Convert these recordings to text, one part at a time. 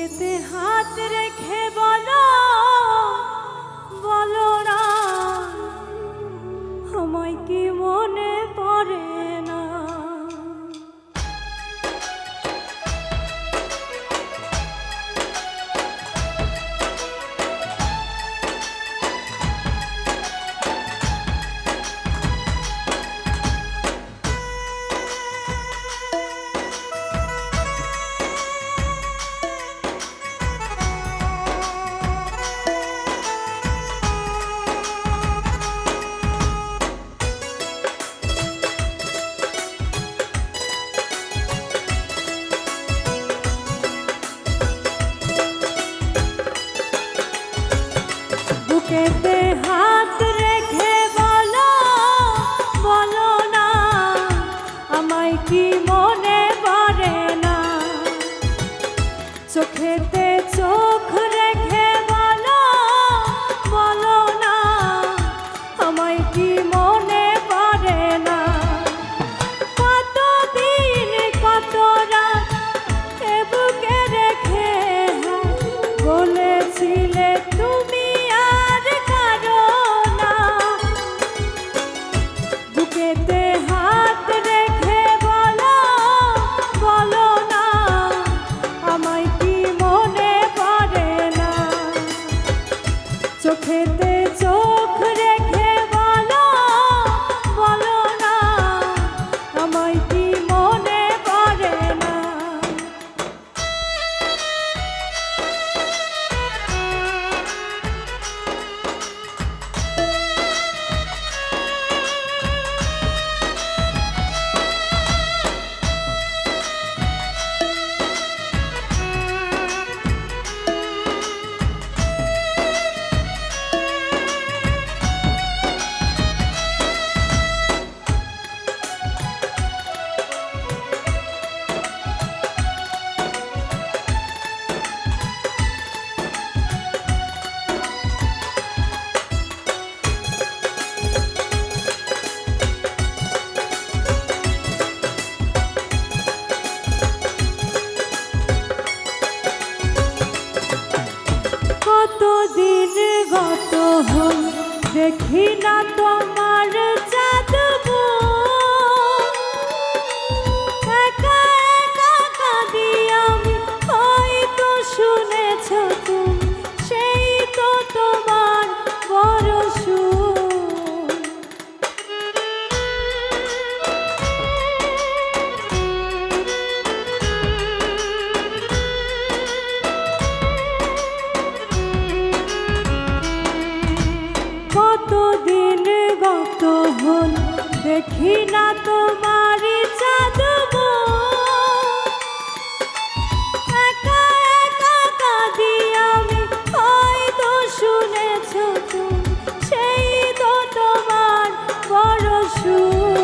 বুকেতে হাত রেখে বলো চোখেতে দেখি না তোমার ঘৃণা তোমার চাঁদব একা একা কাঁদি আমি হয়তো শুনেছ তুমি, সেই তো তোমার বড় সুর।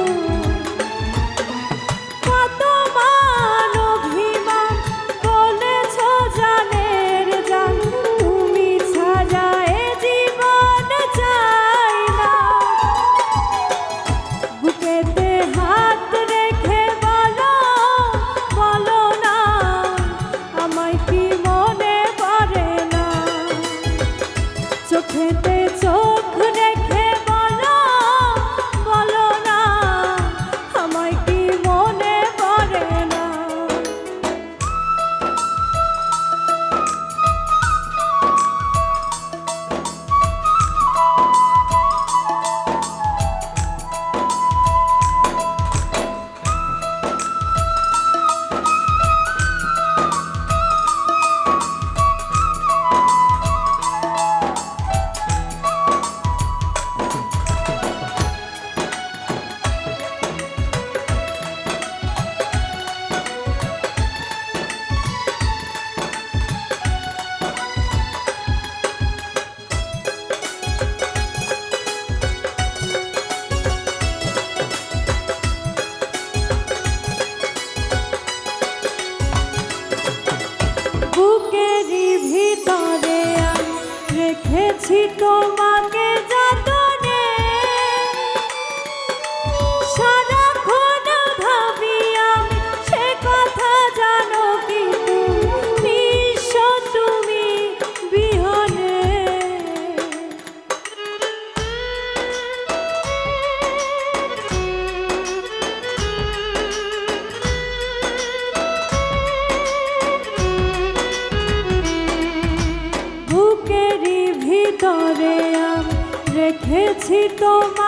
আছি তোমার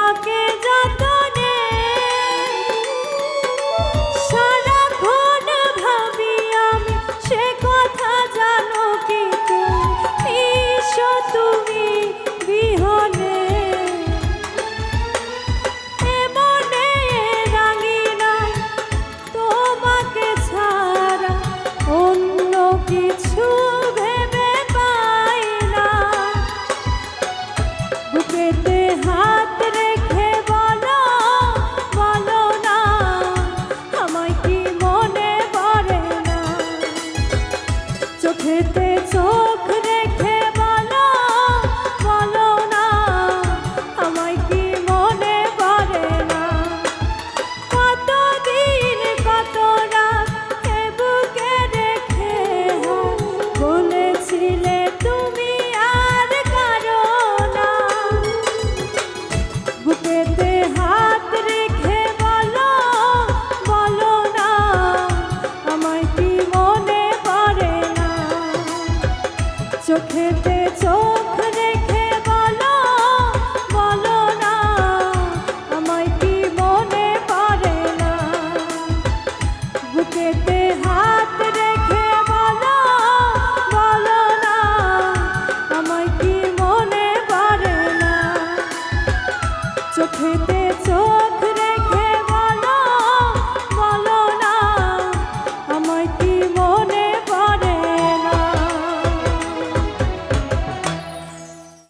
চোখেতে